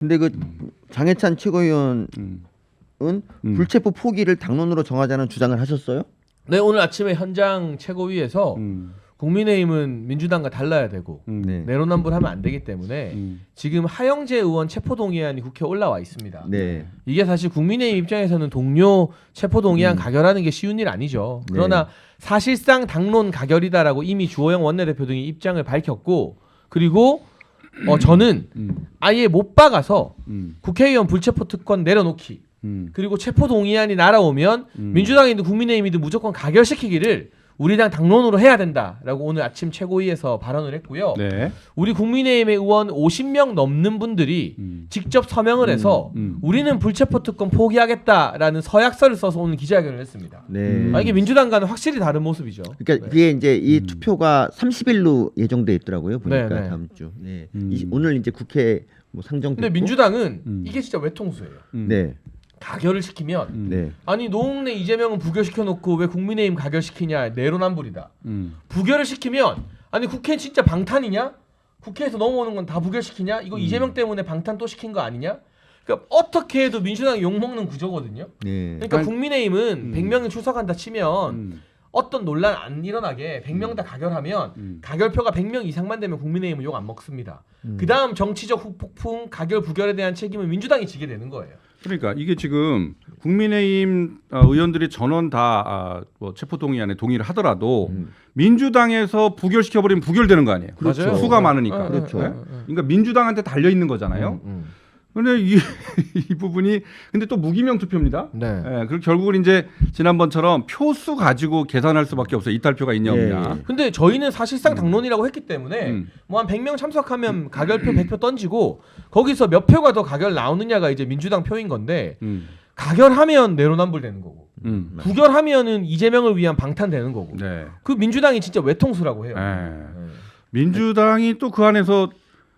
근데 그 장해찬 최고위원은 음. 음. 불체포 포기를 당론으로 정하자는 주장을 하셨어요? 네 오늘 아침에 현장 최고위에서 음. 국민의힘은 민주당과 달라야 되고 음. 네. 내로남불하면 안 되기 때문에 음. 지금 하영재 의원 체포 동의안이 국회 에 올라와 있습니다. 네. 이게 사실 국민의힘 입장에서는 동료 체포 동의안 음. 가결하는 게 쉬운 일 아니죠. 네. 그러나 사실상 당론 가결이다라고 이미 주호영 원내대표 등이 입장을 밝혔고 그리고 어 저는 음. 아예 못 박아서 음. 국회의원 불체포 특권 내려놓기 음. 그리고 체포 동의안이 날아오면 음. 민주당이든 국민의힘이든 무조건 가결시키기를 우리 당 당론으로 해야 된다라고 오늘 아침 최고위에서 발언을 했고요. 네. 우리 국민의힘의 의원 50명 넘는 분들이 음. 직접 서명을 해서 음. 우리는 불체포 특권 포기하겠다라는 서약서를 써서 오늘 기자회견을 했습니다. 네. 음. 아, 이게 민주당과는 확실히 다른 모습이죠. 그러니까 네. 그게 이제 이 음. 투표가 30일로 예정돼 있더라고요. 보니까 네, 네. 다음 주. 네. 음. 이- 오늘 이제 국회 뭐 상정됐고. 근데 민주당은 음. 이게 진짜 외통수예요. 음. 네. 가결을 시키면 음. 네. 아니 노웅래 이재명은 부결시켜 놓고 왜 국민의힘 가결시키냐 내로남불이다. 음. 부결을 시키면 아니 국회 진짜 방탄이냐? 국회에서 넘어오는 건 다 부결시키냐? 이거 음. 이재명 때문에 방탄 또 시킨 거 아니냐? 그러니까 어떻게 해도 민주당이 욕먹는 구조거든요. 네. 그러니까 아니, 국민의힘은 음. 100명이 출석한다 치면 음. 어떤 논란 안 일어나게 100명 다 가결하면 음. 가결표가 100명 이상만 되면 국민의힘은 욕 안 먹습니다. 음. 그다음 정치적 후폭풍 가결 부결에 대한 책임은 민주당이 지게 되는 거예요. 그러니까 이게 지금 국민의힘 어, 의원들이 전원 다 아, 뭐 체포동의안에 동의를 하더라도 음. 민주당에서 부결시켜 버리면 부결되는 거 아니에요. 그렇죠. 수가 많으니까. 어, 어, 그렇죠. 어. 그러니까 민주당한테 달려 있는 거잖아요. 음, 음. 근데 이, 이 부분이 근데 또 무기명 투표입니다. 네. 예, 그리고 결국은 이제 지난번처럼 표수 가지고 계산할 수밖에 없어요. 이탈표가 있냐 예, 없냐. 예. 근데 저희는 사실상 당론이라고 했기 때문에 음. 뭐 한 100명 참석하면 가결표 100표 던지고 거기서 몇 표가 더 가결 나오느냐가 이제 민주당 표인 건데 음. 가결하면 내로남불 되는 거고 음. 부결하면은 이재명을 위한 방탄 되는 거고 네. 그 민주당이 진짜 외통수라고 해요. 예. 네. 민주당이 또 그 안에서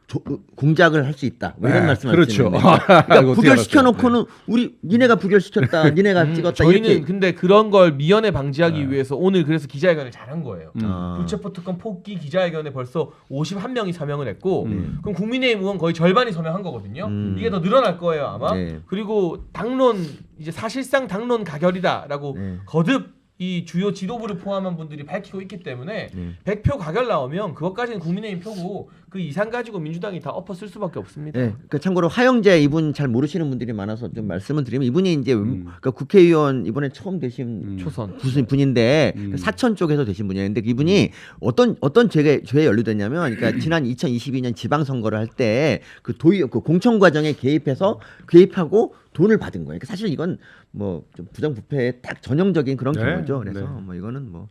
조- 어, 공작을 할 수 있다. 뭐 이런 네, 말씀 그렇죠. 그러니까 이거 어떻게 부결시켜? 놓고는 우리 니네가 부결시켰다. 니네가 음, 찍었다. 저희는 이렇게 근데 그런 걸 미연에 방지하기 네. 위해서 오늘 그래서 기자회견을 잘한 거예요. 음. 아. 불체포 특권 포기 기자회견에 벌써 51명이 서명을 했고 음. 그럼 국민의힘 의원 거의 절반이 서명한 거거든요. 음. 이게 더 늘어날 거예요 아마. 네. 그리고 당론 이제 사실상 당론 가결이다라고 네. 거듭 이 주요 지도부를 포함한 분들이 밝히고 있기 때문에 네. 100표 가결 나오면 그것까지는 국민의힘 표고 그 이상 가지고 민주당이 다 엎어 쓸 수밖에 없습니다. 네, 그 참고로 하영재 이분 잘 모르시는 분들이 많아서 좀 말씀을 드리면 이분이 이제 음. 그러니까 국회의원 이번에 처음 되신 음. 초선. 무슨 분인데 음. 그 사천 쪽에서 되신 분이에요. 근데 이분이 어떤 어떤 죄에 죄에 연루됐냐면 그러니까 지난 2022년 지방 선거를 할 때 그 도의 그 공천 과정에 개입해서 개입하고 돈을 받은 거예요. 그러니까 사실 이건 뭐 좀 부정부패의 딱 전형적인 그런 네, 경우죠. 그래서 네. 뭐 이거는 뭐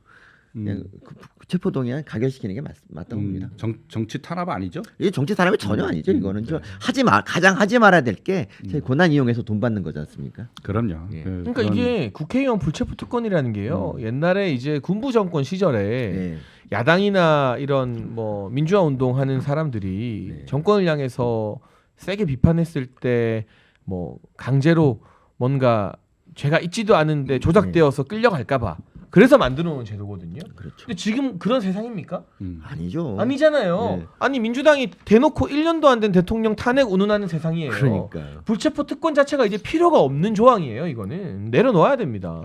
음. 그냥 그, 그 체포동의안 가결시키는 게 맞, 맞다고 봅니다. 음. 정, 정치 탄압 아니죠? 이게 정치 사람이 전혀 아니죠. 음, 이거는 네. 저 하지 마 가장 하지 말아야 될게 고난 이용해서 돈 받는 거지 않습니까? 그럼요. 예. 예, 그러니까 그런- 이게 국회의원 불체포 특권이라는 게요. 옛날에 이제 군부 정권 시절에 네. 야당이나 이런 뭐 민주화 운동하는 사람들이 네. 정권을 향해서 세게 비판했을 때 뭐 강제로 뭔가 죄가 있지도 않은데 조작되어서 끌려갈까봐 그래서 만들어 놓은 제도거든요. 그렇죠. 근데 지금 그런 세상입니까? 음. 아니죠. 아니잖아요. 네. 아니 민주당이 대놓고 1년도 안 된 대통령 탄핵 운운하는 세상이에요. 그러니까요. 불체포 특권 자체가 이제 필요가 없는 조항이에요. 이거는 내려놓아야 됩니다.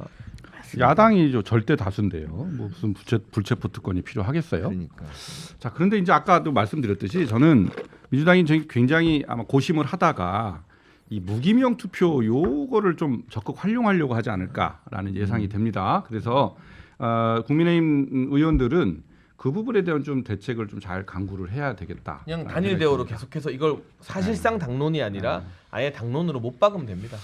야당이 저 절대 다수인데요. 뭐 무슨 불체, 불체포 특권이 필요하겠어요? 그러니까. 자 그런데 이제 아까도 말씀드렸듯이 저는 민주당이 굉장히 아마 고심을 하다가 이 무기명 투표 요거를 좀 적극 활용하려고 하지 않을까라는 예상이 됩니다. 그래서 어, 국민의힘 의원들은 그 부분에 대한 좀 대책을 좀 잘 강구를 해야 되겠다. 그냥 단일 대우로 계속해서 이걸 사실상 당론이 아니라 아예 당론으로 못 박으면 됩니다.